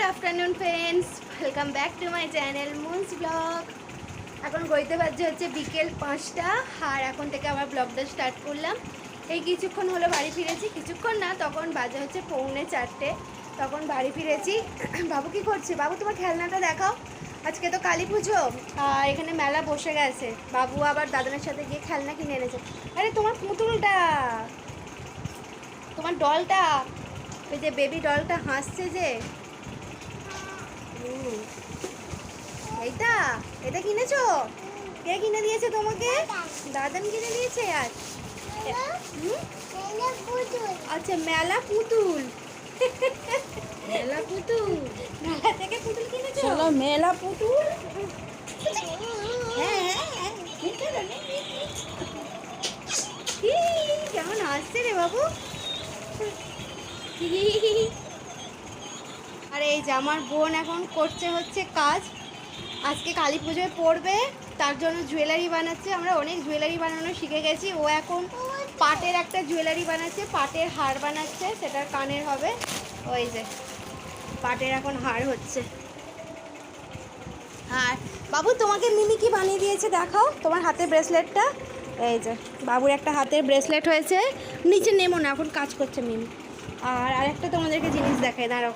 Good afternoon friends welcome back to my channel moons blog এখন গইতে বাজছে হচ্ছে বিকেল পাঁচটা। আর এখন থেকে আমার ব্লগটা স্টার্ট করলাম। এই কিছুক্ষণ হলো বাড়ি ফিরেছি। কিছুক্ষণ না, তখন বাজে হচ্ছে পৌনে চারটে। তখন বাড়ি ফিরেছি। বাবু কি করছে? বাবু, তোমার খেলনাটা দেখাও। আজকে তো কালী পুজো। আর এখানে মেলা বসে গেছে। বাবু আবার দাদানের সাথে গিয়ে খেলনা কিনে এনেছে। আরে, তোমার পুতুলটা! তোমার ডলটা ওই যে বেবি ডলটা হাসছে যে। এইটা এটা কিনেছো? কে কিনে দিয়েছে তোমাকে? দাদান কিনে দিয়েছে আজ আচ্ছা মেলা পুতুল। মেলা পুতুল। মেলা থেকে পুতুল কিনেছো? চলো মেলা পুতুল। হ্যাঁ হ্যাঁ, হ্যাঁ। কেমন হাসছে রে বাবু। আর এই যে আমার বোন এখন করছে হচ্ছে কাজ। আজকে কালী পুজোয় পড়বে, তার জন্য জুয়েলারি বানাচ্ছে। আমরা অনেক জুয়েলারি বানানো শিখে গেছি। ও এখন পাটের একটা জুয়েলারি বানাচ্ছে, পাটের হার বানাচ্ছে, সেটার কানের হবে। ওই যে, পাটের এখন হার হচ্ছে। আর বাবু, তোমাকে মিমি কি বানিয়ে দিয়েছে দেখাও? তোমার হাতের ব্রেসলেটটা এই যে, বাবুর একটা হাতের ব্রেসলেট হয়েছে। নিচে নেমো না, এখন কাজ করছে মিমি। আর আরেকটা তোমাদেরকে জিনিস দেখাই, দাঁড়াও।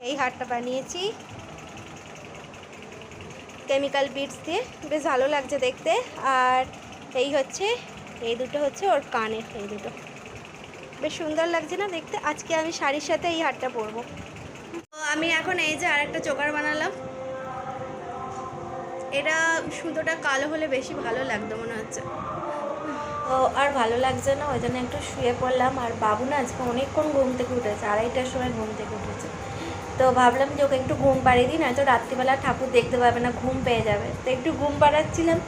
এই হারটা বানিয়েছি। কেমিক্যাল বিটস দিয়ে। বেশ ভালো লাগছে দেখতে। আর এই হচ্ছে, এই দুটো হচ্ছে ওর কানের, এই দুটো। বেশ সুন্দর লাগছে না দেখতে? আজকে আমি শাড়ির সাথে এই হারটা পরবো। আমি এখন এই যে আর একটা চোকার বানালাম। এটা সুতোটা কালো হলে বেশি ভালো লাগতো মনে হচ্ছে। তো আর ভালো লাগছে না, ওই জন্য একটু শুয়ে পড়লাম। আর বাবু না আজকে অনেকক্ষণ ঘুম থেকে উঠেছে, আড়াইটার সময় ঘুম থেকে উঠেছে। তো ভাবলাম যে ওকে একটু ঘুম পাড়িয়ে দিই না তো রাত্রিবেলা ঠাকুর দেখতে পাবে না, ঘুম পেয়ে যাবে। তো একটু ঘুম পাড়াচ্ছিলাম,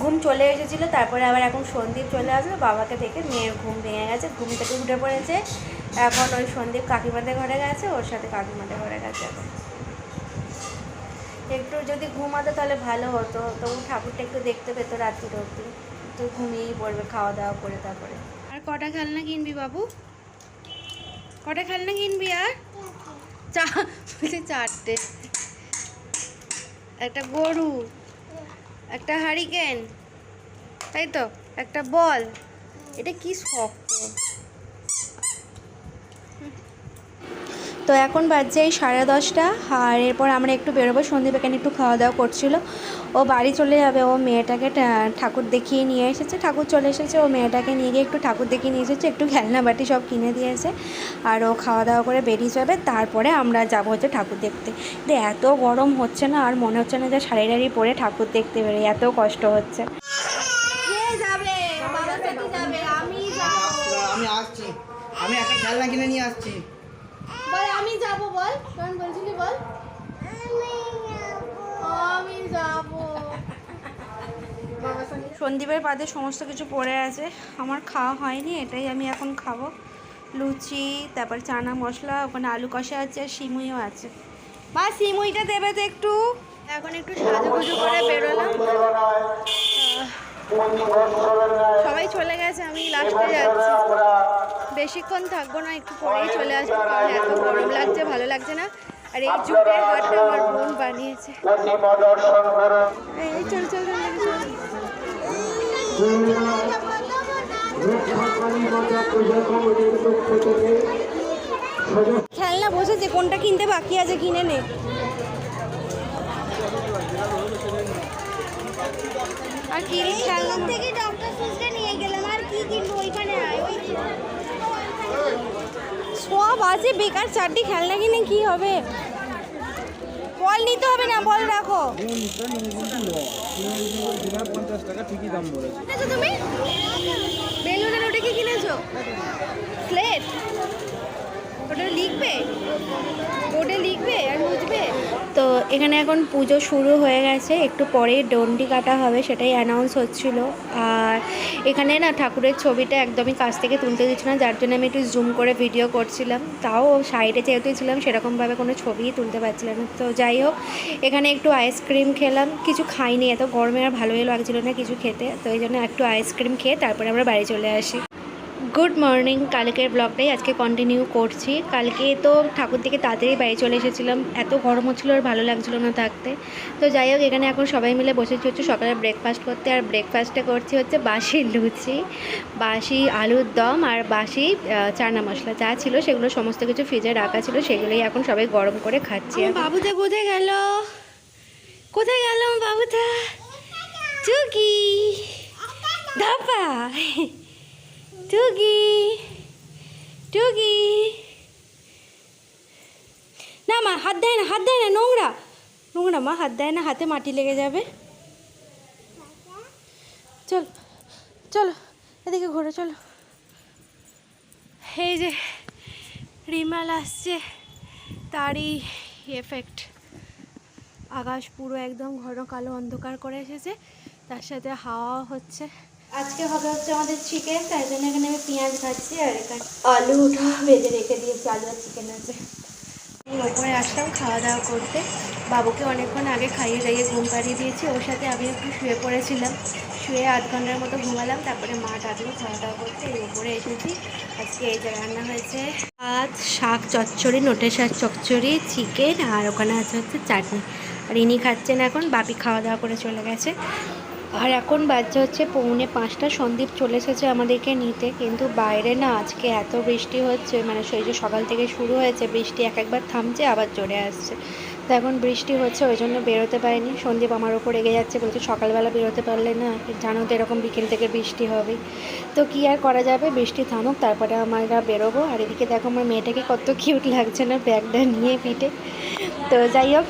ঘুম চলে এসেছিল, তারপরে আবার এখন সন্দীপ চলে আসলো, বাবাকে দেখে মেয়ের ঘুম ভেঙে গেছে, ঘুম থেকে উঠে পড়েছে। এখন ওই সন্দীপ কাকিমাদের ঘরে গেছে, ওর সাথে কাকিমাদের ঘরে গেছে এখন। একটু যদি ঘুমাতো তাহলে ভালো হতো, তো ও ঠাকুরটা একটু দেখতে পেতো রাত্রির অবধি। তো ঘুমিয়েই পড়বে, খাওয়া দাওয়া করে তারপরে। আর কটা খেলনা কিনবি বাবু? কটা খেলনা কিনবি আর? চা চারটে। একটা গরু একটা হারিকেন তাই তো? একটা বল। এটা কি শক্ত? তো এখন বাজছে এই সাড়ে দশটা আর এরপর আমরা একটু বেরোবো। সন্দীপ এখানে একটু খাওয়া দাওয়া করছিল। ও বাড়ি চলে যাবে। ও মেয়েটাকে ঠাকুর দেখিয়ে নিয়ে এসেছে। ঠাকুর চলে এসেছে। ও মেয়েটাকে নিয়ে গিয়ে একটু ঠাকুর দেখিয়ে নিয়ে এসেছে। একটু খেলনা বাটি সব কিনে দিয়েছে আর ও খাওয়া দাওয়া করে বেরিয়ে যাবে। তারপরে আমরা যাব হচ্ছে ঠাকুর দেখতে। কিন্তু এত গরম হচ্ছে না আর মনে হচ্ছে না যে শাড়ি টাড়ি পরে ঠাকুর দেখতে বেরোই এত কষ্ট হচ্ছে। কে যাবে? বাবার সাথে যাবে। আমি যাব। আমি আসছি। আমি একটা খেলনা কিনে নিয়ে আসছি। বল, আমি যাব বল। কেমন বলছিলি বল। আমি যাব। সন্দীপের বাদে সমস্ত কিছু পড়ে আছে। আমার খাওয়া হয়নি, এটাই আমি এখন খাব। লুচি, তারপর চানা মশলা, ওখানে আলু কষা আছে আর সিমুইও আছে। মা, সিমুইটা দেবে তো একটু। এখন একটু সাজুগুজু করে বেরোলাম। সবাই চলে গেছে, আমি লাস্টে যাচ্ছি। বেশিক্ষণ থাকব না, একটু পরেই চলে আসব, কারণ এত গরম লাগছে, ভালো লাগছে না। আর এই জুটের হাটটা আমার বোন বানিয়েছে। চল চল। খেলনা বসেছে, কোনটা কিনতে বাকি আছে কিনে নে। আর কি খেলনা? থেকে ডক্টর সুজকে নিয়ে গেলাম আর কি কিনবো ওইখানে? সব আছে বেকার চারটি খেলনা কিনে কি হবে? বল নিতে হবে না বল রাখো। পঞ্চাশ টাকা ঠিকই দাম বলেছে কিনেছো তুমি? বেলুনের ওটা কি কিনেছো? স্লেট ওটা লিখবে বোর্ডে লিখবে আর মুছবে তো এখানে এখন পুজো শুরু হয়ে গেছে, একটু পরেই ডন্ডি কাটা হবে, সেটাই অ্যানাউন্স হচ্ছিল। আর এখানে না ঠাকুরের ছবিটা একদমই কাছ থেকে তুলতে দিচ্ছিল না, যার জন্য আমি একটু জুম করে ভিডিও করছিলাম। তাও সাইডে যেহেতু ছিলাম, সেরকমভাবে কোনো ছবিই তুলতে পারছিলাম না। তো যাই হোক, এখানে একটু আইসক্রিম খেলাম। কিছু খাইনি, এত গরমে আর ভালোই লাগছিল না কিছু খেতে। তো এই জন্য একটু আইসক্রিম খেয়ে তারপরে আমরা বাড়ি চলে আসি। গুড মর্নিং, কালকের ব্লগটাই আজকে কন্টিনিউ করছি। কালকে তো ঠাকুর থেকে তাড়াতাড়ি বাড়ি চলে এসেছিলাম। এত গরম হচ্ছিল আর ভালো লাগছিল না থাকতে। তো যাই হোক, এখানে এখন সবাই মিলে বসেছি হচ্ছে সকালে ব্রেকফাস্ট করতে। আর ব্রেকফাস্টে করছি হচ্ছে বাসি লুচি, বাসি আলুর দম আর বাসি চানা মশলা। যা ছিল সেগুলো সমস্ত কিছু ফ্রিজে রাখা ছিল, সেগুলোই এখন সবাই গরম করে খাচ্ছি। বাবুদা কোথায় গেল? কোথায় গেল বাবুদা চুকি। ধাপা টুকি টুকি না, মা, হাত দেয় না, হাত দেয় না, নোংরা। নোংরা, মা, হাত দেয় না, হাতে মাটি লেগে যাবে। চল, চলো, এদিকে ঘোরো, চলো। এই যে, রিমাল আসছে, তারই এফেক্ট আকাশ পুরো একদম ঘন কালো অন্ধকার করে এসেছে, তার সাথে হাওয়া হচ্ছে। আজকে হবে হচ্ছে আমাদের চিকেন তাই জন্য এখানে আমি পেঁয়াজ ভাজছি আর এখানে আলুটা ভেজে রেখে দিয়েছি আলু আর চিকেন আছে। আমি ওপরে আসলাম খাওয়া দাওয়া করতে। বাবুকে অনেকক্ষণ আগে খাইয়ে দাইয়ে ঘুম পাড়িয়ে দিয়েছি ওর সাথে আমি একটু শুয়ে পড়েছিলাম। শুয়ে আধ ঘণ্টার মতো ঘুমালাম তারপরে মা ডাকলো খাওয়া দাওয়া করতে এই ওপরে এসেছি। আজকে এই যে রান্না হয়েছে ভাত শাক চচ্চড়ি নোটে শাক চচ্চড়ি চিকেন আর ওখানে আছে হচ্ছে চাটনি। আর ইনি খাচ্ছেন এখন বাপি খাওয়া দাওয়া করে চলে গেছে। আর এখন বাজছে হচ্ছে পৌনে পাঁচটা। সন্দীপ চলে এসেছে আমাদেরকে নিতে। কিন্তু বাইরে না আজকে এত বৃষ্টি হচ্ছে মানে সেই যে সকাল থেকে শুরু হয়েছে, বৃষ্টি এক একবার থামছে, আবার জোরে আসছে। তো এখন বৃষ্টি হচ্ছে, ওই জন্য বেরোতে পারিনি। সন্দীপ আমার ওপর রেগে যাচ্ছে, বলছে সকালবেলা বেরোতে পারলে না, জানো তো এরকম বিকেল থেকে বৃষ্টি হবে। তো কি আর করা যাবে? বৃষ্টি থামুক, তারপরে আমরা বেরোবো। আর এদিকে দেখো আমার মেয়েটাকে কত কিউট লাগছে না ব্যাগটা নিয়ে পিঠে। তো যাই হোক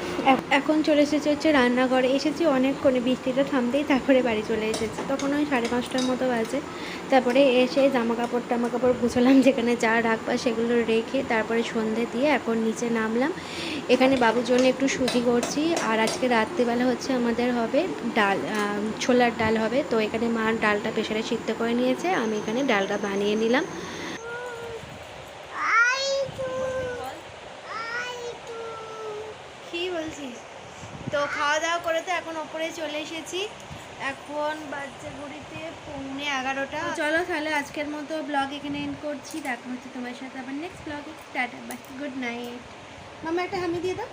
এখন চলে এসেছে হচ্ছে রান্নাঘরে। এসেছি অনেকক্ষণে বৃষ্টিটা থামতেই তারপরে বাড়ি চলে এসেছি। তখন ওই সাড়ে পাঁচটার মতো বাজে। তারপরে এসে জামা কাপড় টামা কাপড় গুছালাম, যেখানে যা রাখবা সেগুলো রেখে তারপরে সন্ধে দিয়ে এখন নিচে নামলাম। এখানে বাবুর জন্য একটু সুজি করছি। আর আজকে রাত্রিবেলা হচ্ছে আমাদের হবে ডাল ছোলার ডাল হবে। তো এখানে মা ডালটা প্রেশারে সিদ্ধ করে নিয়েছে। আমি এখানে ডালটা বানিয়ে নিলাম কি বলছিস তো খাওয়া দাওয়া করে তো এখন ওপরে চলে এসেছি। এখন বাচ্চা ঘড়িতে পৌনে এগারোটা। চলো তাহলে আজকের মতো ব্লগ এখানে এন্ড করছি। দেখা হচ্ছে তোমার সাথে আবার নেক্সট ব্লগে টাটা বাই গুড নাইট মামা একটা হামি দিয়ে দাও।